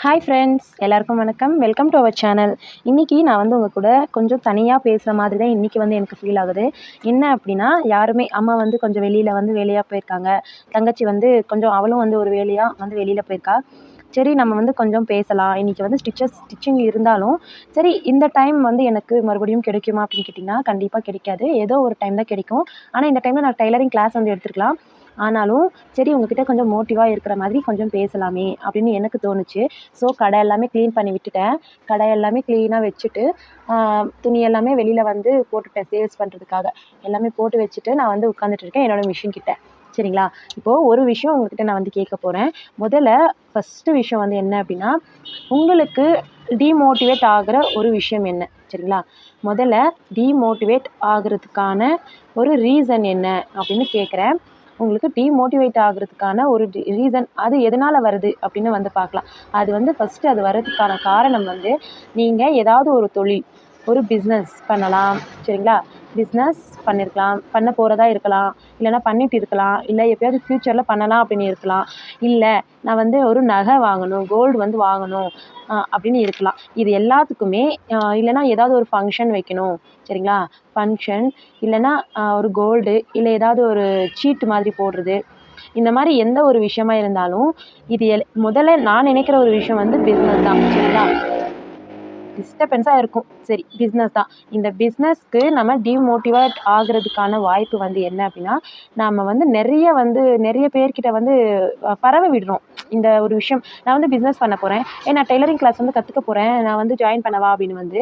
Hi friends எல்லாருக்கும் வணக்கம். Welcome to our channel இன்றைக்கி நான் வந்து உங்கள் கூட கொஞ்சம் தனியாக பேசுகிற மாதிரி தான் இன்றைக்கி வந்து எனக்கு ஃபீல் ஆகுது. என்ன அப்படின்னா யாருமே அம்மா வந்து கொஞ்சம் வெளியில் வந்து வேலையாக போயிருக்காங்க. தங்கச்சி வந்து கொஞ்சம் அவளும் வந்து ஒரு வேலையாக வந்து வெளியில் போயிருக்கா. சரி நம்ம வந்து கொஞ்சம் பேசலாம். இன்றைக்கி வந்து ஸ்டிச்சஸ் ஸ்டிச்சிங் இருந்தாலும் சரி இந்த டைம் வந்து எனக்கு மறுபடியும் கிடைக்குமா அப்படின்னு கேட்டிங்கன்னா கண்டிப்பாக கிடைக்காது. ஏதோ ஒரு டைம் தான் கிடைக்கும். ஆனால் இந்த டைமில் நான் டைலரிங் கிளாஸ் வந்து எடுத்துருக்கலாம். ஆனாலும் சரி உங்ககிட்ட கொஞ்சம் மோட்டிவாக இருக்கிற மாதிரி கொஞ்சம் பேசலாமே அப்படின்னு எனக்கு தோணுச்சு. ஸோ கடை எல்லாமே க்ளீன் பண்ணி விட்டுட்டேன். கடை எல்லாமே க்ளீனாக வச்சுட்டு துணி எல்லாமே வெளியில் வந்து போட்டுட்டேன் சேல்ஸ் பண்ணுறதுக்காக எல்லாமே போட்டு வச்சுட்டு நான் வந்து உட்காந்துட்டு இருக்கேன் என்னோடய மிஷின் கிட்ட. சரிங்களா? இப்போது ஒரு விஷயம் உங்ககிட்ட நான் வந்து கேட்க போகிறேன் முதல்ல ஃபஸ்ட்டு விஷயம் வந்து என்ன அப்படின்னா உங்களுக்கு டீமோட்டிவேட் ஆகிற ஒரு விஷயம் என்ன? சரிங்களா? முதல்ல டீமோட்டிவேட் ஆகிறதுக்கான ஒரு ரீசன் என்ன? அப்படின்னு கேட்குறேன். உங்களுக்கு டீமோட்டிவேட் ஆகிறதுக்கான ஒரு ரீசன் அது எதனால் வருது அப்படின்னு வந்து பார்க்கலாம். அது வந்து ஃபஸ்ட்டு அது வர்றதுக்கான காரணம் வந்து நீங்கள் ஏதாவது ஒரு தொழில் ஒரு பிஸ்னஸ் பண்ணலாம் சரிங்களா? பிஸ்னஸ் பண்ணியிருக்கலாம் பண்ண போகிறதா இருக்கலாம் இல்லைனா பண்ணிட்டு இருக்கலாம் இல்லை எப்போயாவது ஃப்யூச்சரில் பண்ணலாம் அப்படின்னு இருக்கலாம். இல்லை நான் வந்து ஒரு நகை வாங்கணும் கோல்டு வந்து வாங்கணும் அப்படின்னு இருக்கலாம். இது எல்லாத்துக்குமே இல்லைனா ஏதாவது ஒரு ஃபங்க்ஷன் வைக்கணும் சரிங்களா? ஃபங்க்ஷன் இல்லைனா ஒரு கோல்டு இல்லை ஏதாவது ஒரு சீட்டு மாதிரி போடுறது. இந்த மாதிரி எந்த ஒரு விஷயமா இருந்தாலும் இது எல் முதல்ல நான் நினைக்கிற ஒரு விஷயம் வந்து பிஸ்னஸ் தான் சரிங்களா? டிஸ்டர்பன்ஸாக இருக்கும். சரி பிஸ்னஸ் தான். இந்த பிஸ்னஸ்க்கு நம்ம டிமோட்டிவேட் ஆகிறதுக்கான வாய்ப்பு வந்து என்ன அப்படின்னா நம்ம வந்து நிறைய வந்து நிறைய பேர்கிட்ட வந்து பரவ விடுறோம். இந்த ஒரு விஷயம் நான் வந்து பிஸ்னஸ் பண்ண போகிறேன் ஏ நான் டெய்லரிங் கிளாஸ் வந்து கற்றுக்க போகிறேன் நான் வந்து ஜாயின் பண்ணவா அப்படின்னு வந்து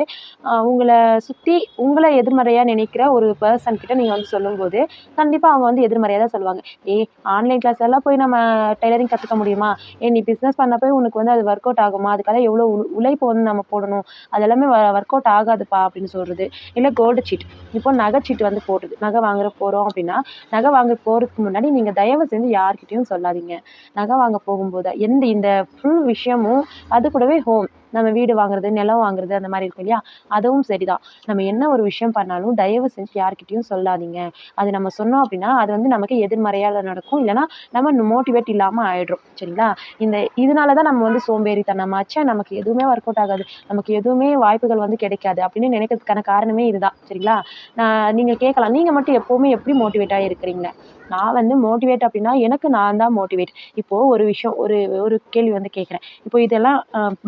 உங்களை சுற்றி உங்களை எதிர்மறையாக நினைக்கிற ஒரு பர்சன் கிட்ட நீங்கள் வந்து சொல்லும்போது கண்டிப்பாக அவங்க வந்து எதிர்மறையாக தான் சொல்லுவாங்க. ஏ ஆன்லைன் கிளாஸ் எல்லாம் போய் நம்ம டெய்லரிங் கற்றுக்க முடியுமா? ஏ நீ பிஸ்னஸ் பண்ண போய் உனக்கு வந்து அது ஒர்க் அவுட் ஆகுமா? அதுக்காக எவ்வளோ உழைப்பு வந்து நம்ம போடணும்? அதெல்லாமே ஒர்க் அவுட் ஆகாதுப்பா அப்படின்னு சொல்கிறது இல்லை கோல்டு சீட் இப்போ நகை சீட்டு வந்து போடுறது நகை வாங்குற போகிறோம் அப்படின்னா நகை வாங்க போகிறதுக்கு முன்னாடி நீங்கள் தயவு செஞ்சு யார்கிட்டையும் சொல்லாதீங்க. நகை வாங்க போகும்போது எந்த இந்த ஃபுல் விஷயமும் அது கூடவே ஹோம் நம்ம வீடு வாங்குறது நிலம் வாங்குறது அந்த மாதிரி இருக்கும் இல்லையா? அதுவும் சரிதான். நம்ம என்ன ஒரு விஷயம் பண்ணாலும் தயவு செஞ்சு யார்கிட்டையும் சொல்லாதீங்க. அது நம்ம சொன்னோம் அப்படின்னா அது வந்து நமக்கு எதிர்மறையால் நடக்கும். இல்லைனா நம்ம மோட்டிவேட் இல்லாமல் ஆயிடும் சரிங்களா? இந்த இதனால தான் நம்ம வந்து சோம்பேறித்தனமாச்சா நமக்கு எதுவுமே ஒர்க் அவுட் ஆகாது. நமக்கு எதுவுமே வாய்ப்புகள் வந்து கிடைக்காது அப்படின்னு நினைக்கிறதுக்கான காரணமே இதுதான். சரிங்களா? நான் நீங்கள் கேட்கலாம். நீங்கள் மட்டும் எப்போவுமே எப்படி மோட்டிவேட்டாக இருக்கிறீங்க நான் வந்து மோட்டிவேட் அப்படின்னா எனக்கு நான் தான் மோட்டிவேட் இப்போது ஒரு விஷயம் ஒரு ஒரு கேள்வி வந்து கேட்குறேன். இப்போ இதெல்லாம்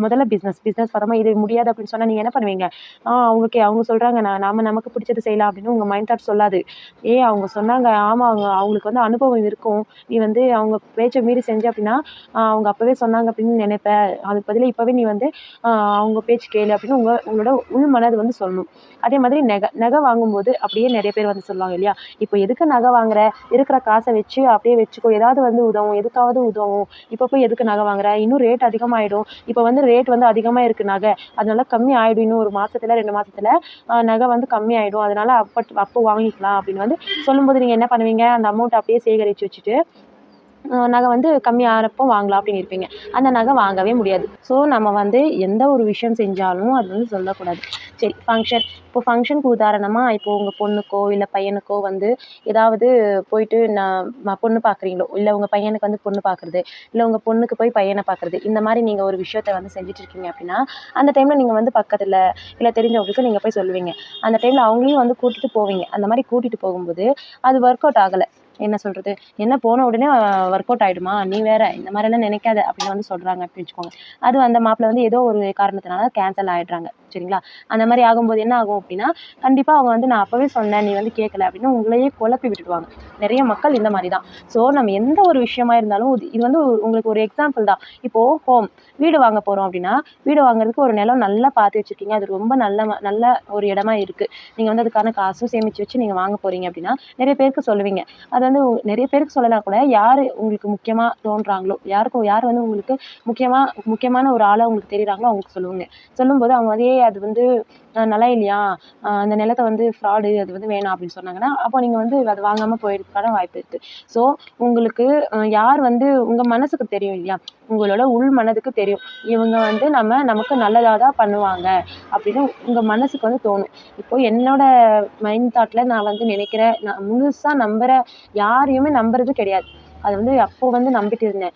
முதல்ல பிஸ்னஸ் பிஸ்னஸ் பரமா இது முடியாது அப்படின்னு சொன்னால் நீங்கள் என்ன பண்ணுவீங்க? அவங்க கே அவங்க சொல்கிறாங்க நான் நாம நமக்கு பிடிச்சது செய்யலாம் அப்படின்னு உங்கள் மைண்ட் தாட் சொல்லாது. ஏ அவங்க சொன்னாங்க ஆமாம் அவங்க அவங்களுக்கு வந்து அனுபவம் இருக்கும். நீ வந்து அவங்க பேச்சை மீறி செஞ்ச அப்படின்னா அவங்க அப்போவே சொன்னாங்க அப்படின்னு நினைப்ப. அதுக்கு பதிலாக இப்போவே நீ வந்து அவங்க பேச்சு கேளு அப்படின்னு உங்கள் உங்களோட உள் மனது வந்து சொல்லணும் அதே மாதிரி நகை நகை வாங்கும்போது அப்படியே நிறைய பேர் வந்து சொல்லுவாங்க இல்லையா? இப்போ எதுக்கு நகை வாங்குற? இருக்கிற காசை வச்சு அப்படியே வச்சுக்கோ. ஏதாவது வந்து உதவும் எதுக்காவது உதவும். இப்போ போய் எதுக்கு நகை வாங்குற? இன்னும் ரேட் அதிகமாகிடும் இப்போ வந்து ரேட் வந்து அதிகமாக இருக்குது நகை. அதனால கம்மி ஆகிடும் இன்னும் ஒரு மாதத்துல ரெண்டு மாதத்துல நகை வந்து கம்மி ஆகிடும் அதனால அப்போ அப்போ வாங்கிக்கலாம் அப்படின்னு வந்து சொல்லும்போது நீங்கள் என்ன பண்ணுவீங்க? அந்த அமௌண்ட் அப்படியே சேகரித்து வச்சுட்டு நகை வந்து கம்மி ஆகிறப்போ வாங்கலாம் அப்படின்னு இருப்பீங்க. அந்த நகை வாங்கவே முடியாது. ஸோ நம்ம வந்து எந்த ஒரு விஷயம் செஞ்சாலும் அது வந்து சொல்லக்கூடாது. சரி ஃபங்க்ஷன் இப்போ ஃபங்க்ஷனுக்கு உதாரணமாக இப்போ உங்கள் பொண்ணுக்கோ இல்லை பையனுக்கோ வந்து ஏதாவது போயிட்டு நான் பொண்ணு பார்க்குறீங்களோ இல்லை உங்கள் பையனுக்கு வந்து பொண்ணு பார்க்குறது இல்லை உங்கள் பொண்ணுக்கு போய் பையனை பார்க்குறது இந்த மாதிரி நீங்கள் ஒரு விஷயத்த வந்து செஞ்சுட்டு இருக்கீங்க அப்படின்னா அந்த டைமில் நீங்கள் வந்து பக்கத்தில் இல்லை தெரிஞ்சவங்களுக்கு நீங்கள் போய் சொல்லுவீங்க. அந்த டைமில் அவங்களையும் வந்து கூட்டிகிட்டு போவீங்க. அந்த மாதிரி கூட்டிகிட்டு போகும்போது அது ஒர்க் அவுட் ஆகலை. என்ன சொல்கிறது என்ன போன உடனே ஒர்க் அவுட் ஆகிடுமா நீ வேற இந்த மாதிரிலாம் நினைக்காத அப்படின்னு வந்து சொல்கிறாங்க அப்படின்னு வச்சுக்கோங்க. அது அந்த மாப்பிள்ள வந்து ஏதோ ஒரு காரணத்தினால கேன்சல் ஆகிடுறாங்க சரிங்களா? அந்த மாதிரி ஆகும்போது என்ன ஆகும் அப்படின்னா கண்டிப்பாக அவங்க வந்து நான் அப்போவே சொன்னேன் நீ வந்து கேட்கல அப்படின்னு உங்களையே குழப்பி விட்டுடுவாங்க. நிறைய மக்கள் இந்த மாதிரி தான். ஸோ நம்ம எந்த ஒரு விஷயமா இருந்தாலும் இது வந்து உங்களுக்கு ஒரு எக்ஸாம்பிள் தான். இப்போது ஹோம் வீடு வாங்க போகிறோம் அப்படின்னா வீடு வாங்குறதுக்கு ஒரு நிலம் நல்லா பார்த்து வச்சுருக்கீங்க. அது ரொம்ப நல்ல நல்ல ஒரு இடமா இருக்குது நீங்கள் வந்து அதுக்கான காசும் சேமித்து வச்சு நீங்கள் வாங்க போகிறீங்க அப்படின்னா நிறைய பேருக்கு சொல்லுவீங்க. அது வந்து நிறைய பேருக்கு சொல்லலாம் கூட யார் உங்களுக்கு முக்கியமாக தோன்றாங்களோ யாருக்கும் யார் வந்து உங்களுக்கு முக்கியமாக முக்கியமான ஒரு ஆளாக உங்களுக்கு தெரியுறாங்களோ அவங்களுக்கு சொல்லுவாங்க. சொல்லும்போது அவங்க வந்து அது வந்து நல்லா இல்லையா? அந்த நிலத்த வந்து ஃப்ராடு அது வந்து வேணாம் அப்படின்னு சொன்னாங்கன்னா அப்போ நீங்கள் வந்து அதை வாங்காமல் போயிருக்கான வாய்ப்பு இருக்குது ஸோ உங்களுக்கு யார் வந்து உங்கள் மனசுக்கு தெரியும் இல்லையா? உங்களோட உள் மனதுக்கு தெரியும். இவங்க வந்து நம்ம நமக்கு நல்லதாக தான் பண்ணுவாங்க அப்படின்னு உங்கள் மனசுக்கு வந்து தோணும். இப்போது என்னோட மைண்ட் தாட்டில் நான் வந்து நினைக்கிறேன் நான் முழுசாக நம்புகிற யாரையுமே நம்புறது கிடையாது. அது வந்து அப்போது வந்து நம்பிட்டு இருந்தேன்.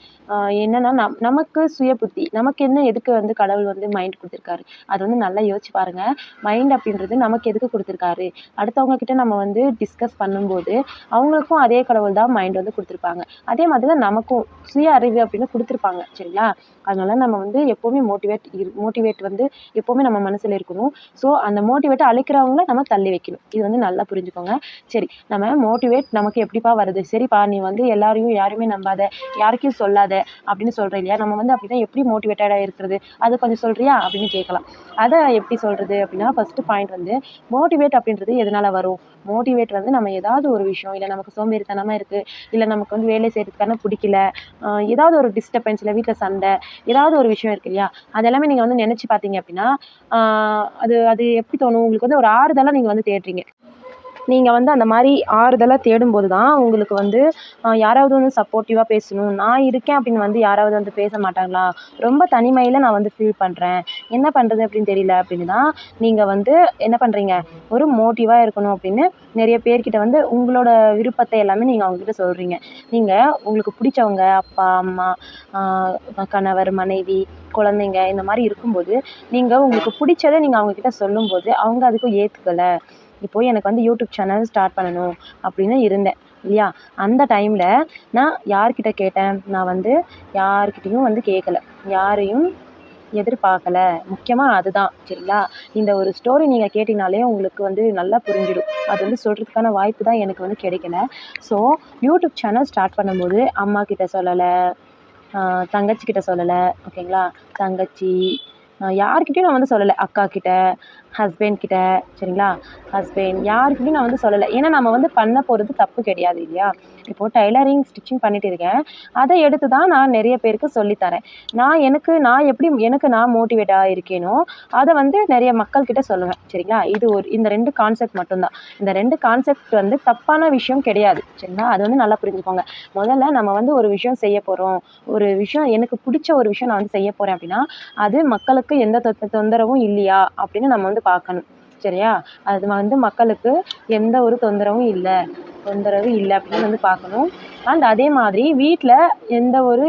என்னென்னா நம் நமக்கு சுய புத்தி நமக்கு என்ன எதுக்கு வந்து கடவுள் வந்து மைண்ட் கொடுத்துருக்காரு? அது வந்து நல்லா யோசிச்சு பாருங்கள் மைண்ட் அப்படின்றது நமக்கு எதுக்கு கொடுத்துருக்காரு? அடுத்தவங்க கிட்ட நம்ம வந்து டிஸ்கஸ் பண்ணும்போது அவங்களுக்கும் அதே கடவுள் தான் மைண்ட் வந்து கொடுத்துருப்பாங்க. அதே மாதிரி தான் நமக்கும் சுய அறிவு அப்படின்னு கொடுத்துருப்பாங்க சரிங்களா? அதனால நம்ம வந்து எப்போவுமே மோட்டிவேட் இரு மோட்டிவேட் வந்து எப்போவுமே நம்ம மனசில் இருக்கணும். ஸோ அந்த மோட்டிவேட்டை அழைக்கிறவங்கள நம்ம தள்ளி வைக்கணும். இது வந்து நல்லா புரிஞ்சுக்கோங்க. சரி நம்ம மோட்டிவேட் நமக்கு எப்படிப்பா வருது? சரிப்பா நீ வந்து எல்லாரையும் யாருமே நம்பாத யாருக்கும் சொல்லாத அப்படின்னு சொல்கிற இல்லையா? நம்ம வந்து அப்படின்னா எப்படி மோட்டிவேட்டடாக இருக்கிறது? அதை கொஞ்சம் சொல்கிறியா அப்படின்னு கேட்கலாம். அதை எப்படி சொல்கிறது அப்படின்னா ஃபஸ்ட்டு பாயிண்ட் வந்து மோட்டிவேட் அப்படின்றது எதனால் வரும்? மோட்டிவேட் வந்து நம்ம ஏதாவது ஒரு விஷயம் இல்லை நமக்கு சோம்பேறித்தனமாக இருக்குது இல்லை நமக்கு வந்து வேலை செய்கிறதுக்கான பிடிக்கல ஏதாவது ஒரு டிஸ்டர்பன்ஸ் இல்லை வீட்டில் சண்டை ஏதாவது ஒரு விஷயம் இருக்கு இல்லையா? அதெல்லாமே நீங்கள் வந்து நினச்சி பார்த்தீங்க அப்படின்னா அது அது எப்படி தோணும்? உங்களுக்கு வந்து ஒரு ஆறுதலாக நீங்கள் வந்து தேடுறீங்க. நீங்கள் வந்து அந்த மாதிரி ஆறுதலாக தேடும்போது தான் உங்களுக்கு வந்து யாராவது வந்து சப்போர்ட்டிவாக பேசணும். நான் இருக்கேன் அப்படின்னு வந்து யாராவது வந்து பேச மாட்டாங்களா? ரொம்ப தனிமையில் நான் வந்து ஃபீல் பண்ணுறேன் என்ன பண்ணுறது அப்படின்னு தெரியல அப்படின்னு தான் நீங்கள் வந்து என்ன பண்ணுறீங்க ஒரு மோட்டிவாக இருக்கணும் அப்படின்னு நிறைய பேர்கிட்ட வந்து உங்களோட விருப்பத்தை எல்லாமே நீங்கள் அவங்கக்கிட்ட சொல்கிறீங்க நீங்கள் உங்களுக்கு பிடிச்சவங்க அப்பா அம்மா கணவர் மனைவி குழந்தைங்க இந்த மாதிரி இருக்கும்போது நீங்கள் உங்களுக்கு பிடிச்சதை நீங்கள் அவங்கக்கிட்ட சொல்லும்போது அவங்க அதுக்கும் ஏற்றுக்கலை இப்போது எனக்கு வந்து யூடியூப் சேனல் ஸ்டார்ட் பண்ணணும் அப்படின்னு இருந்தேன் இல்லையா? அந்த டைமில் நான் யார்கிட்ட கேட்டேன்? நான் வந்து யார்கிட்டயும் வந்து கேட்கல யாரையும் எதிர்பார்க்கல. முக்கியமாக அதுதான் சரிங்களா? இந்த ஒரு ஸ்டோரி நீங்கள் கேட்டிங்கனாலே உங்களுக்கு வந்து நல்லா புரிஞ்சிடும். அது வந்து சொல்கிறதுக்கான வாய்ப்பு தான் எனக்கு வந்து கிடைக்கல. ஸோ யூடியூப் சேனல் ஸ்டார்ட் பண்ணும்போது அம்மா கிட்ட சொல்லலை தங்கச்சி கிட்ட சொல்லலை ஓகேங்களா? தங்கச்சி யாருக்கிட்டேயும் நான் வந்து சொல்லலை. அக்கா கிட்ட ஹஸ்பண்ட் கிட்ட சரிங்களா? ஹஸ்பண்ட் யாருக்கிட்டேயும் நான் வந்து சொல்லலை. ஏன்னா நம்ம வந்து பண்ண போகிறது தப்பு கிடையாது இல்லையா? இப்போது டைலரிங் ஸ்டிச்சிங் பண்ணிட்டு இருக்கேன். அதை எடுத்து தான் நான் நிறைய பேருக்கு சொல்லித்தரேன் நான் எனக்கு நான் எப்படி எனக்கு நான் மோட்டிவேட்டாக இருக்கேனோ அதை வந்து நிறைய மக்கள்கிட்ட சொல்லுவேன். சரிங்களா? இது ஒரு இந்த ரெண்டு கான்செப்ட் மட்டும்தான். இந்த ரெண்டு கான்செப்ட் வந்து தப்பான விஷயம் கிடையாது. சரிங்களா? அது வந்து நல்லா புரிஞ்சுக்கோங்க. முதல்ல நம்ம வந்து ஒரு விஷயம் செய்ய போகிறோம் ஒரு விஷயம் எனக்கு பிடிச்ச ஒரு விஷயம் நான் வந்து செய்ய போகிறேன் அப்படின்னா அது மக்களுக்கு எந்த தொந்தரவும் இல்லையா? அப்படின்னு நம்ம வந்து பார்க்கணும். சரியா? அது வந்து மக்களுக்கு எந்த ஒரு தொந்தரவும் இல்லை. தொந்தரவு இல்லை அப்படின்னு வந்து பார்க்கணும். அண்ட் அதே மாதிரி வீட்டில் எந்த ஒரு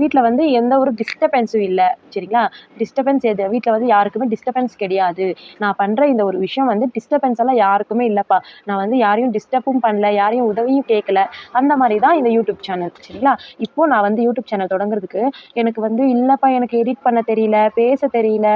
வீட்டில் வந்து எந்த ஒரு டிஸ்டர்பன்ஸும் இல்லை. சரிங்களா? டிஸ்டபென்ஸ் எது? வீட்டில் வந்து யாருக்குமே டிஸ்டர்பன்ஸ் கிடையாது. நான் பண்ணுற இந்த ஒரு விஷயம் வந்து டிஸ்டர்பன்ஸ் எல்லாம் யாருக்குமே இல்லைப்பா. நான் வந்து யாரையும் டிஸ்டர்பும் பண்ணல யாரையும் உதவியும் கேட்கல அந்த மாதிரி தான் இந்த யூடியூப் சேனல் சரிங்களா? இப்போது நான் வந்து யூடியூப் சேனல் தொடங்குறதுக்கு எனக்கு வந்து இல்லைப்பா எனக்கு எடிட் பண்ண தெரியல பேச தெரியல.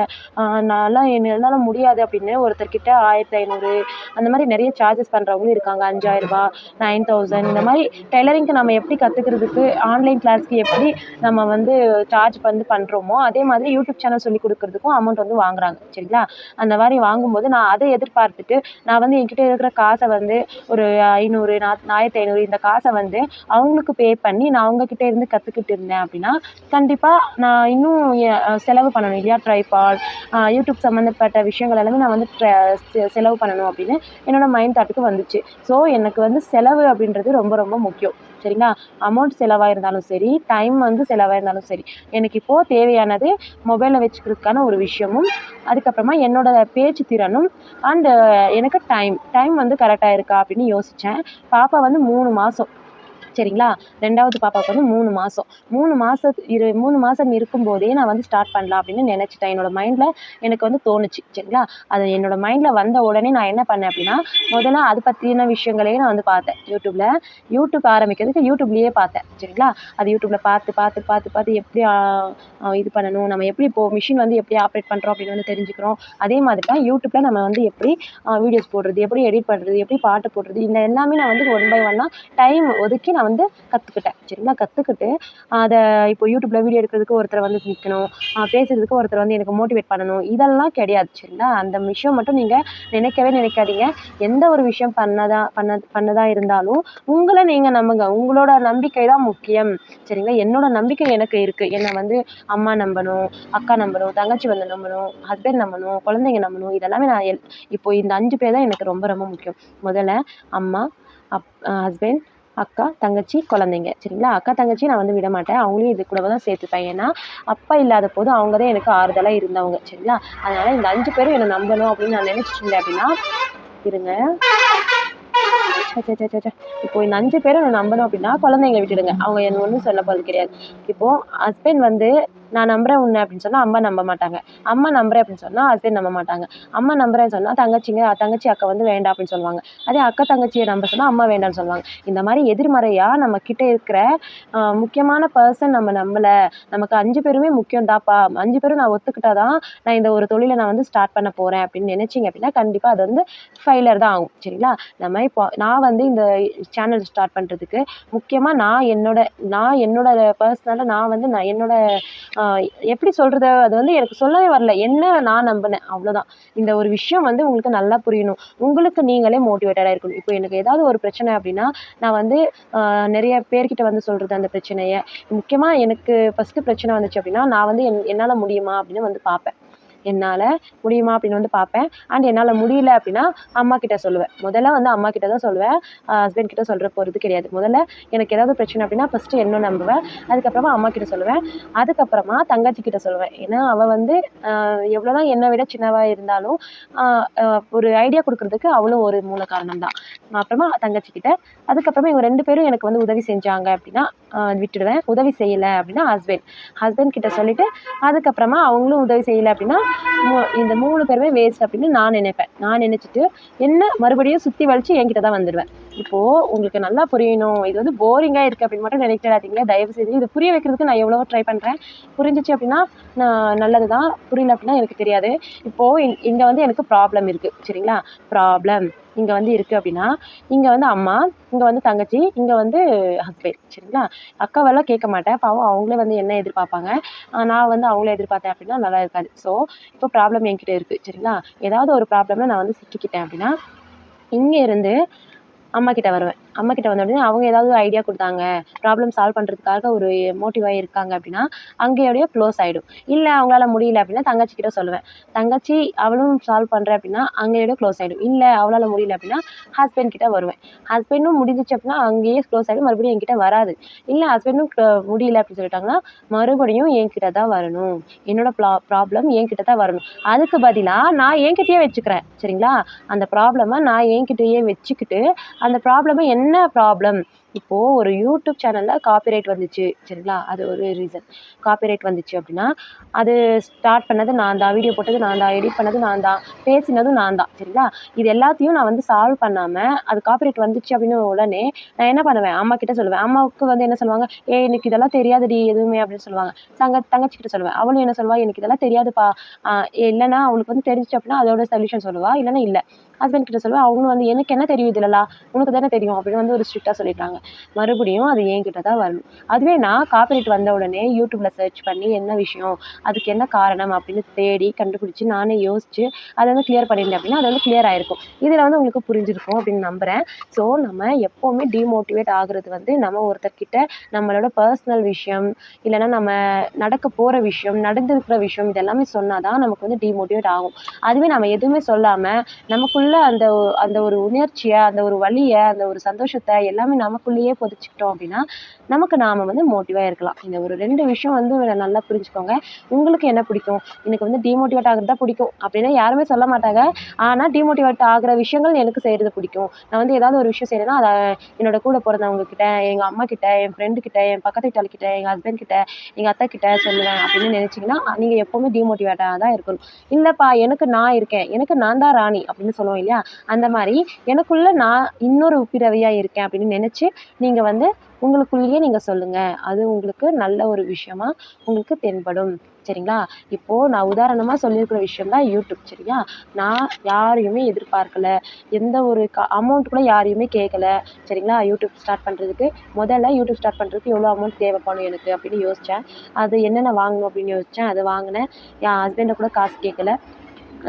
நான்லாம் என்னால் முடியாது அப்படின்னு ஒருத்தர்கிட்ட ஆயிரத்தி ஐநூறு அந்த மாதிரி நிறைய சார்ஜஸ் பண்ணுறவங்களும் இருக்காங்க. அஞ்சாயிரரூபா நைன் தௌசண்ட் இந்த மாதிரி டெய்லரிங்க்கு நம்ம எப்படி கற்றுக்கிறதுக்கு ஆன்லைன் கிளாஸ்க்கு எப்படி நம்ம நம்ம வந்து சார்ஜ் வந்து பண்ணுறோமோ அதே மாதிரி யூடியூப் சேனல் சொல்லி கொடுக்குறதுக்கும் அமௌண்ட் வந்து வாங்குறாங்க சரிங்களா? அந்த மாதிரி வாங்கும்போது நான் அதை எதிர்பார்த்துட்டு நான் வந்து என்கிட்ட இருக்கிற காசை வந்து ஒரு ஐநூறு ஆயிரத்தி ஐநூறு இந்த காசை வந்து அவங்களுக்கு பே பண்ணி நான் அவங்கக்கிட்ட இருந்து கற்றுக்கிட்டு இருந்தேன் அப்படின்னா கண்டிப்பாக நான் இன்னும் செலவு பண்ணணும் இல்லையா? ட்ரைபால் யூடியூப் சம்மந்தப்பட்ட விஷயங்கள் எல்லாமே நான் வந்து ட்ர- செ- செலவு பண்ணணும் அப்படின்னு என்னோட மைண்ட் தாட்டுக்கு வந்துச்சு. ஸோ எனக்கு வந்து செலவு அப்படின்றது ரொம்ப ரொம்ப முக்கியம். சரிங்களா? அமௌண்ட் செலவாயிருந்தாலும் சரி டைம் வந்து செலவாயிருந்தாலும் சரி எனக்கு இப்போது தேவையானது மொபைலில் வச்சுக்கிறதுக்கான ஒரு விஷயமும் அதுக்கப்புறமா என்னோட பேச்சு திறனும் அண்டு எனக்கு டைம் டைம் வந்து கரெக்டாக இருக்கா அப்படின்னு யோசித்தேன் பாப்பா வந்து மூணு மாதம் சரிங்களா? ரெண்டாவது பாப்பாவுக்கு வந்து மூணு மாதம் மூணு மாதம் இரு மூணு மாதம் இருக்கும்போதே நான் வந்து ஸ்டார்ட் பண்ணலாம் அப்படின்னு நினச்சிட்டேன். என்னோட மைண்டில் எனக்கு வந்து தோணுச்சு. சரிங்களா? அது என்னோடய மைண்டில் வந்த உடனே நான் என்ன பண்ணேன் அப்படின்னா முதல்ல அது பற்றின விஷயங்களையும் நான் வந்து பார்த்தேன். யூடியூப்பில் யூடியூப் ஆரம்பிக்கிறதுக்கு யூடியூப்லேயே பார்த்தேன். சரிங்களா? அது யூடியூப்பில் பார்த்து பார்த்து பார்த்து பார்த்து எப்படி இது பண்ணணும்? நம்ம எப்படி இப்போது மிஷின் வந்து எப்படி ஆப்ரேட் பண்ணுறோம் அப்படின்னு வந்து தெரிஞ்சுக்கிறோம். அதே மாதிரி தான் யூடியூப்பில் நம்ம வந்து எப்படி வீடியோஸ் போடுறது எப்படி எடிட் பண்ணுறது எப்படி பாட்டு போடுறது இந்த எல்லாமே நான் வந்து ஒன் பை ஒன்னாக டைம் ஒதுக்கி நான் நான் வந்து கற்றுக்கிட்டேன் சரிங்களா கற்றுக்கிட்டு அதை இப்போ யூடியூப்பில் வீடியோ எடுக்கிறதுக்கு ஒருத்தர் வந்து நிற்கணும் பேசுகிறதுக்கு ஒருத்தர் வந்து எனக்கு மோட்டிவேட் பண்ணணும் இதெல்லாம் கிடையாது சரிங்களா? அந்த விஷயம் மட்டும் நீங்கள் நினைக்கவே நினைக்காதீங்க. எந்த ஒரு விஷயம் பண்ணதா பண்ண பண்ணதா இருந்தாலும் உங்களை நீங்கள் நம்புங்க. உங்களோட நம்பிக்கை தான் முக்கியம் சரிங்களா? என்னோட நம்பிக்கை எனக்கு இருக்குது என்னை வந்து அம்மா நம்பணும் அக்கா நம்பணும் தங்கச்சி வந்து நம்பணும் ஹஸ்பண்ட் நம்பணும் குழந்தைங்க நம்பணும் இதெல்லாமே நான் எல் இப்போ இந்த அஞ்சு பேர் தான் எனக்கு ரொம்ப ரொம்ப முக்கியம். முதல்ல அம்மா அப் ஹஸ்பண்ட் அக்கா தங்கச்சி குழந்தைங்க. சரிங்களா? அக்கா தங்கச்சி நான் வந்து விட மாட்டேன் அவங்களையும் இது கூட தான் சேர்த்துப்பேன். ஏன்னா அப்பா இல்லாத போது அவங்க தான் எனக்கு ஆறுதலாக இருந்தவங்க. சரிங்களா? அதனால் இந்த அஞ்சு பேரும் என்னை நம்பணும் அப்படின்னு நான் நினச்சிட்டு இருந்தேன் அப்படின்னா இருங்க. இப்போ இந்த அஞ்சு பேரை நான் நம்பணும் அப்படின்னா குழந்தைங்களை விட்டுடுங்க. அவங்க என்ன ஒன்றும் சொல்ல போகிறது கிடையாது. இப்போது ஹஸ்பண்ட் வந்து நான் நம்புறேன் உன்னை அப்படின்னு சொன்னால் அம்மா நம்ப மாட்டாங்க. அம்மா நம்புறேன் அப்படின்னு சொன்னால் ஹஸ்பண்ட் நம்ப மாட்டாங்க. அம்மா நம்புறேன்னு சொன்னால் தங்கச்சிங்க தங்கச்சி அக்கா வந்து வேண்டாம் அப்படின்னு சொல்லுவாங்க. அதே அக்கா தங்கச்சியை நம்ப சொன்னால் அம்மா வேண்டாம்னு சொல்லுவாங்க. இந்த மாதிரி எதிர்மறையாக நம்ம கிட்டே இருக்கிற முக்கியமான பர்சன் நம்ம நம்பலை. நமக்கு அஞ்சு பேருமே முக்கியம் தாப்பா அஞ்சு பேரும் நான் ஒத்துக்கிட்டா தான் நான் இந்த ஒரு தொழிலை நான் வந்து ஸ்டார்ட் பண்ண போகிறேன் அப்படின்னு நினச்சிங்க அப்படின்னா கண்டிப்பாக அது வந்து ஃபெயிலர் தான் ஆகும். சரிங்களா? நம்ம இப்போ நான் நான் வந்து இந்த சேனல் ஸ்டார்ட் பண்ணுறதுக்கு முக்கியமாக நான் என்னோட நான் என்னோட பர்சனலாக நான் வந்து நான் என்னோட எப்படி சொல்கிறது அது வந்து எனக்கு சொல்லவே வரல. என்ன நான் நம்பினேன்? அவ்வளோதான் இந்த ஒரு விஷயம் வந்து உங்களுக்கு நல்லா புரியணும். உங்களுக்கு நீங்களே மோட்டிவேட்டடாக இருக்கணும். இப்போ எனக்கு ஏதாவது ஒரு பிரச்சனை அப்படின்னா நான் வந்து நிறைய பேர்கிட்ட வந்து சொல்கிறது அந்த பிரச்சனையை. முக்கியமாக எனக்கு ஃபஸ்ட்டு பிரச்சனை வந்துச்சு அப்படின்னா நான் வந்து என் என்னால் முடியுமா அப்படின்னு வந்து பார்ப்பேன். என்னால் முடியுமா அப்படின்னு வந்து பார்ப்பேன். அண்ட் என்னால் முடியல அப்படின்னா அம்மா கிட்ட சொல்லுவேன். முதல்ல வந்து அம்மா கிட்ட தான் சொல்லுவேன். ஹஸ்பண்ட் கிட்ட சொல்கிற போகிறது கிடையாது. முதல்ல எனக்கு ஏதாவது பிரச்சனை அப்படின்னா ஃபஸ்ட்டு என்ன நம்புவேன்? அதுக்கப்புறமா அம்மா கிட்ட சொல்லுவேன். அதுக்கப்புறமா தங்கச்சி கிட்ட சொல்லுவேன். ஏன்னா அவள் வந்து எவ்வளோ தான் என்னை விட சின்னவாக இருந்தாலும் ஒரு ஐடியா கொடுக்கறதுக்கு அவளும் ஒரு மூல காரணம் தான் அப்புறமா தங்கச்சி கிட்ட அதுக்கப்புறமா இவங்க ரெண்டு பேரும் எனக்கு வந்து உதவி செஞ்சாங்க அப்படின்னா விட்டுடுவேன். உதவி செய்யலை அப்படின்னா ஹஸ்பண்ட் ஹஸ்பண்ட் கிட்ட சொல்லிட்டு அதுக்கப்புறமா அவங்களும் உதவி செய்யலை அப்படின்னா இந்த மூணு பேருமே வேஸ்ட் அப்படின்னு நான் நினைப்பேன். நான் நினச்சிட்டு என்ன மறுபடியும் சுற்றி வலிச்சு என்கிட்ட தான் வந்துடுவேன். இப்போது உங்களுக்கு நல்லா புரியணும். இது வந்து போரிங்காக இருக்குது அப்படின்னு மட்டும் நினைக்காதீங்க தயவு செய்து இது புரிய வைக்கிறதுக்கு நான் எவ்வளோ ட்ரை பண்ணுறேன் புரிஞ்சிச்சு அப்படின்னா நான் நல்லது தான் புரியல அப்படின்னா எனக்கு தெரியாது. இப்போது இங்கே வந்து எனக்கு ப்ராப்ளம் இருக்குது சரிங்களா? ப்ராப்ளம் இங்கே வந்து இருக்குது அப்படின்னா இங்கே வந்து அம்மா இங்கே வந்து தங்கச்சி இங்கே வந்து ஹஸ்பண்ட் சரிங்களா? அக்காவெல்லாம் கேட்க மாட்டேன். பாவம் அவங்களே வந்து என்ன எதிர்பார்ப்பாங்க? நான் வந்து அவங்கள எதிர்பார்த்தேன் அப்படின்னா நல்லா இருக்காது. ஸோ இப்போ ப்ராப்ளம் என்கிட்ட இருக்குது சரிங்களா? ஏதாவது ஒரு ப்ராப்ளம்ல நான் வந்து சிக்கிக்கிட்டேன் அப்படின்னா இங்கே இருந்து அம்மா கிட்ட வருவேன். அம்மா கிட்ட வந்த உடனே அவங்க ஏதாவது ஐடியா கொடுத்தாங்க ப்ராப்ளம் சால்வ் பண்ணுறதுக்காக ஒரு மோட்டிவாக இருக்காங்க அப்படின்னா அங்கேயோடய க்ளோஸ் ஆகிடும் இல்லை அவங்களால முடியல அப்படின்னா தங்கச்சி கிட்ட சொல்லுவேன். தங்கச்சி அவளும் சால்வ் பண்ணுறேன் அப்படின்னா அங்கேயோட க்ளோஸ் ஆகிடும் இல்லை அவளால் முடியல அப்படின்னா ஹஸ்பண்ட் கிட்ட வருவேன். ஹஸ்பண்டும் முடிஞ்சிச்சு அப்படின்னா அங்கேயே க்ளோஸ் ஆகிடும் மறுபடியும் என்கிட்ட வராது. இல்லை ஹஸ்பண்டும் முடியல அப்படின்னு சொல்லிட்டாங்கன்னா மறுபடியும் என்கிட்ட தான் வரணும். என்னோட ப்ளா ப்ராப்ளம் என்கிட்ட தான் வரணும். அதுக்கு பதிலாக நான் என்கிட்டயே வச்சுக்கிறேன். சரிங்களா? அந்த ப்ராப்ளமை நான் என்கிட்டயே வச்சுக்கிட்டு அந்த ப்ராப்ளமை என்ன ப்ராப்ளம் இப்போது ஒரு யூடியூப் சேனலில் காப்பிரைட் வந்துச்சு சரிங்களா? அது ஒரு ரீசன் காப்பிரைட் வந்துச்சு அப்படின்னா அது ஸ்டார்ட் பண்ணது நான் தான் வீடியோ போட்டது நான் தான் எடிட் பண்ணது நான் தான் பேசினதும் நான் தான் சரிங்களா? இது எல்லாத்தையும் நான் வந்து சால்வ் பண்ணாமல் அது காப்பிரைட் வந்துச்சு அப்படின்னு உடனே நான் என்ன பண்ணுவேன்? அம்மா கிட்ட சொல்லுவேன். அம்மாவுக்கு வந்து என்ன சொல்லுவாங்க? ஏ எனக்கு இதெல்லாம் தெரியாதுடி எதுவுமே அப்படின்னு சொல்லுவாங்க. தங்க தங்கச்சி கிட்ட சொல்லுவேன். அவளும் என்ன சொல்லுவா? எனக்கு இதெல்லாம் தெரியாதுப்பா. இல்லைன்னா அவளுக்கு வந்து தெரிஞ்சிச்சு அப்படின்னா அதோட சொல்யூஷன் சொல்லுவா. இல்லைன்னா இல்லை. ஹஸ்பண்ட் கிட்ட சொல்லுவேன். அவங்களும் வந்து எனக்கு என்ன தெரியும் இதுலலாம்? உனக்கு தானே தெரியும்? அப்படின்னு வந்து ஒரு ஸ்ட்ரிக்டாக சொல்லிட்டாங்க மறுபடியும் அது என்கிட்ட தான் வரணும். அதுவே நான் காப்பிரைட் வந்த உடனே யூடியூப்பில் சர்ச் பண்ணி என்ன விஷயம் அதுக்கு என்ன காரணம் அப்படின்னு தேடி கண்டுபிடிச்சி நானே யோசிச்சு அதை வந்து கிளியர் பண்ணியிருந்தேன் அப்படின்னா அது வந்து கிளியர் ஆகிருக்கும் இதில் வந்து உங்களுக்கு புரிஞ்சிருக்கும் அப்படின்னு நம்புகிறேன் ஸோ நம்ம எப்போவுமே டிமோட்டிவேட் ஆகுறது வந்து நம்ம ஒருத்தர்கிட்ட நம்மளோட பர்சனல் விஷயம் இல்லைன்னா நம்ம நடக்க போகிற விஷயம் நடந்திருக்கிற விஷயம் இதெல்லாமே சொன்னால் தான் நமக்கு வந்து டிமோட்டிவேட் ஆகும். அதுவே நம்ம எதுவுமே சொல்லாமல் நமக்குள்ள அந்த அந்த ஒரு உணர்ச்சியை அந்த ஒரு வழியை அந்த ஒரு சந்தோஷத்தை எல்லாமே நமக்குள்ளேயே புதைச்சிக்கிட்டோம் அப்படின்னா நமக்கு நாம் வந்து மோட்டிவாக இருக்கலாம். இந்த ஒரு ரெண்டு விஷயம் வந்து நல்லா புரிஞ்சுக்கோங்க. உங்களுக்கு என்ன பிடிக்கும்? எனக்கு வந்து டிமோட்டிவேட் ஆகிறது தான் பிடிக்கும். அப்படின்னா யாருமே சொல்ல மாட்டாங்க. ஆனால் டிமோட்டிவேட் ஆகிற விஷயங்கள் எனக்கு செய்கிறது பிடிக்கும். நான் வந்து ஏதாவது ஒரு விஷயம் செய்கிறேன்னா அதை என்னோட கூட பிறந்தவங்க கிட்ட எங்கள் அம்மா கிட்ட என் ஃப்ரெண்டு கிட்ட என் பக்கத்து வீட்டாள் கிட்ட எங்கள் ஹஸ்பண்ட் கிட்ட எங்கள் அத்தை கிட்ட சொல்லுவேன் அப்படின்னு நினச்சிங்கன்னா நீங்கள் எப்போவுமே டிமோட்டிவேட்டாக தான் இருக்கணும். இல்லைப்பா எனக்கு நான் இருக்கேன். எனக்கு நான் தான் ராணி அப்படின்னு சொல்லுவோம் இல்லையா? அந்த மாதிரி எனக்குள்ள நான் இன்னொரு பிறவியாக இருக்கேன் அப்படின்னு நினச்சி நீங்கள் வந்து உங்களுக்குள்ளேயே நீங்கள் சொல்லுங்கள் அது உங்களுக்கு நல்ல ஒரு விஷயமா உங்களுக்கு தென்படும். சரிங்களா? இப்போது நான் உதாரணமாக சொல்லியிருக்கிற விஷயம் தான் யூடியூப். சரியா? நான் யாரையுமே எதிர்பார்க்கல. எந்த ஒரு க அமௌண்ட் கூட யாரையுமே கேட்கல சரிங்களா? யூடியூப் ஸ்டார்ட் பண்ணுறதுக்கு முதல்ல யூடியூப் ஸ்டார்ட் பண்ணுறதுக்கு எவ்வளோ அமௌண்ட் தேவைப்படும் எனக்கு அப்படின்னு யோசித்தேன் அது என்னென்ன வாங்கணும் அப்படின்னு யோசித்தேன் அது வாங்கினேன். என் ஹஸ்பண்டை கூட காசு கேட்கல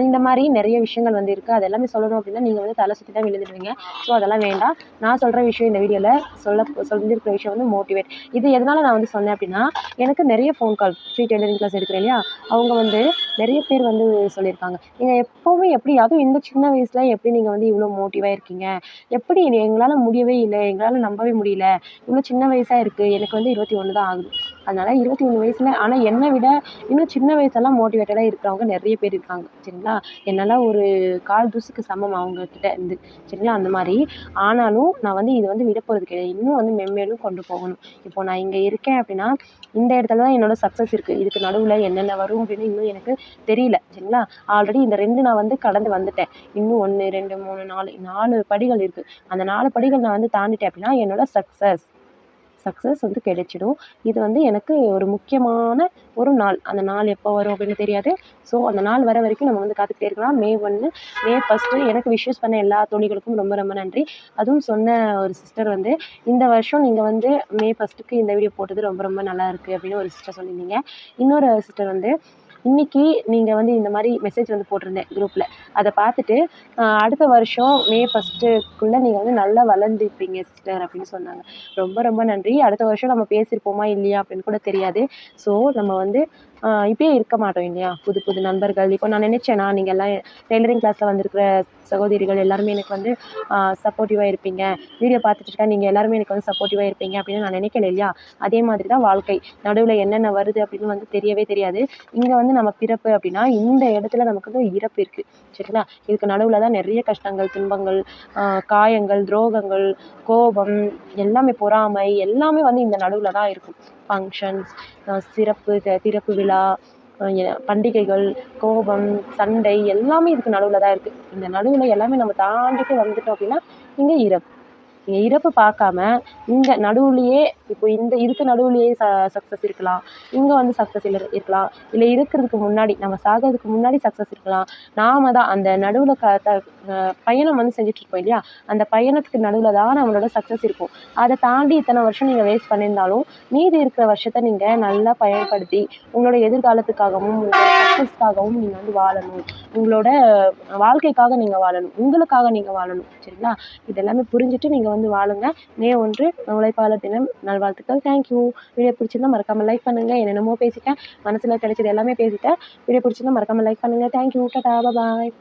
இந்த மாதிரி நிறைய விஷயங்கள் வந்து இருக்குது அது எல்லாமே சொல்லணும் அப்படின்னா நீங்கள் வந்து தலை சுற்றி தான் விழுந்துடுவீங்க. ஸோ அதெல்லாம் வேண்டாம். நான் சொல்கிற விஷயம் இந்த வீடியோவில் சொல்ல சொல்லியிருக்கிற விஷயம் வந்து மோட்டிவேட் இது எதனால் நான் வந்து சொன்னேன் அப்படின்னா எனக்கு நிறைய phone call free tailoring class எடுக்கிறேன் இல்லையா? அவங்க வந்து நிறைய பேர் வந்து சொல்லியிருக்காங்க. நீங்கள் எப்போவுமே எப்படி அதுவும் இந்த சின்ன வயசில் எப்படி நீங்கள் வந்து இவ்வளோ மோட்டிவாக இருக்கீங்க? எப்படி எங்களால் முடியவே இல்லை எங்களால் நம்பவே முடியல இவ்வளோ சின்ன வயசாக இருக்குது எனக்கு வந்து இருபத்தி ஒன்று தான் ஆகுது. அதனால் இருபத்தி மூணு வயசில் ஆனால் என்னை விட இன்னும் சின்ன வயசெல்லாம் மோட்டிவேட்டடாக இருக்கிறவங்க நிறைய பேர் இருக்காங்க. சரிங்களா? என்னெல்லாம் ஒரு கால் தூசுக்கு சமம் அவங்கக்கிட்ட இருந்து. சரிங்களா? அந்த மாதிரி. ஆனாலும் நான் வந்து இது வந்து விட போகிறது கிடையாது. இன்னும் வந்து மென்மேலும் கொண்டு போகணும். இப்போ நான் இங்கே இருக்கேன் அப்படின்னா இந்த இடத்துல தான் என்னோட சக்ஸஸ் இருக்குது இதுக்கு நடுவில் என்னென்ன வரும் அப்படின்னு இன்னும் எனக்கு தெரியல. சரிங்களா? ஆல்ரெடி இந்த ரெண்டு நான் வந்து கடந்து வந்துட்டேன். இன்னும் ஒன்று ரெண்டு மூணு நாலு நாலு படிகள் இருக்குது அந்த நாலு படிகள் நான் வந்து தாண்டிட்டேன் அப்படின்னா என்னோட சக்ஸஸ் சக்ஸஸ் வந்து கிடைச்சிடும். இது வந்து எனக்கு ஒரு முக்கியமான ஒரு நாள். அந்த நாள் எப்போ வரும் அப்படின்னு தெரியாது. ஸோ அந்த நாள் வர வரைக்கும் நம்ம வந்து காத்துக்கிட்டே இருக்கலாம். மே ஒன்று மே ஃபஸ்ட்டு எனக்கு விஷஸ் பண்ண எல்லா தோழிகளுக்கும் ரொம்ப ரொம்ப நன்றி. அதுவும் சொன்ன ஒரு சிஸ்டர் வந்து இந்த வருஷம் நீங்கள் வந்து மே ஃபஸ்ட்டுக்கு இந்த வீடியோ போட்டது ரொம்ப ரொம்ப நல்லா இருக்குது அப்படின்னு ஒரு சிஸ்டர் சொல்லியிருந்தீங்க. இன்னொரு சிஸ்டர் வந்து இன்றைக்கி நீங்கள் வந்து இந்த மாதிரி மெசேஜ் வந்து போட்டிருந்தேன் குரூப்பில் அதை பார்த்துட்டு அடுத்த வருஷம் மே ஃபஸ்ட்டுக்குள்ளே நீங்கள் வந்து நல்லா வளர்ந்துருப்பீங்க சிஸ்டர் அப்படின்னு சொன்னாங்க. ரொம்ப ரொம்ப நன்றி. அடுத்த வருஷம் நம்ம பேசியிருப்போமா இல்லையா அப்படின்னு கூட தெரியாது. ஸோ நம்ம வந்து இப்பயே இருக்க மாட்டோம் இல்லையா? புது புது நண்பர்கள். இப்போ நான் நினச்சேனா நீங்கள் எல்லாம் டெய்லரிங் கிளாஸில் வந்திருக்கிற சகோதரிகள் எல்லாருமே எனக்கு வந்து சப்போர்ட்டிவாக இருப்பீங்க. வீடியோ பார்த்துட்டு இருக்கா நீங்கள் எல்லாருமே எனக்கு வந்து சப்போர்ட்டிவாக இருப்பீங்க அப்படின்னு நான் நினைக்கல இல்லையா? அதே மாதிரி தான் வாழ்க்கை. நடுவில் என்னென்ன வருது அப்படின்னு வந்து தெரியவே தெரியாது. இங்கே வந்து நம்ம பிறப்பு அப்படின்னா இந்த இடத்துல நமக்கு வந்து இறப்பு இருக்குது சரிங்களா? இதுக்கு நடுவில் தான் நிறைய கஷ்டங்கள் துன்பங்கள் காயங்கள் துரோகங்கள் கோபம் எல்லாமே பொறாமை எல்லாமே வந்து இந்த நடுவில் தான் இருக்கும். ஃபங்க்ஷன்ஸ் சிறப்பு திறப்பு விழா பண்டிகைகள் கோபம் சண்டை எல்லாமே இதுக்கு நடுவில் தான் இருக்குது இந்த நடுவில் எல்லாமே நம்ம தாண்டிட்டு வந்துட்டோம் அப்படின்னா இங்கே இறப்பு. இறப்பு பார்க்காம இங்கே நடுவுலையே இப்போ இந்த இதுக்கு நடுவுலையே ச சக்ஸஸ் இருக்கலாம். இங்கே வந்து சக்ஸஸ் இல்லை இருக்கலாம். இல்லை இருக்கிறதுக்கு முன்னாடி நம்ம சாகிறதுக்கு முன்னாடி சக்ஸஸ் இருக்கலாம். நாம தான் அந்த நடுவில் க த பயணம் வந்து செஞ்சிட்ருப்போம் இருப்போம் இல்லையா? அந்த பயணத்துக்கு நடுவில் தான் நம்மளோட சக்ஸஸ் இருக்கும். அதை தாண்டி இத்தனை வருஷம் நீங்கள் வேஸ்ட் பண்ணியிருந்தாலும் மீதி இருக்கிற வருஷத்தை நீங்கள் நல்லா பயன்படுத்தி உங்களோட எதிர்காலத்துக்காகவும் உங்களோட சக்ஸஸ்க்காகவும் நீங்கள் வந்து வாழணும். உங்களோட வாழ்க்கைக்காக நீங்கள் வாழணும். உங்களுக்காக நீங்கள் வாழணும். சரிங்களா? இதெல்லாமே புரிஞ்சுட்டு நீங்கள் நீங்கள் வந்து வாழுங்க. மே ஒன்று உழைப்பாளர் தினம். நல்வாழ்த்துக்கள். தேங்க்யூ வீடியோ பிடிச்சிருந்தா மறக்காமல் லைக் பண்ணுங்கள் என்னென்னமோ பேசிட்டேன். மனசில் கிடைச்சது எல்லாமே பேசிட்டேன். வீடியோ பிடிச்சிருந்தா மறக்காமல் லைக் பண்ணுங்கள் தேங்க்யூ டாடா பாய்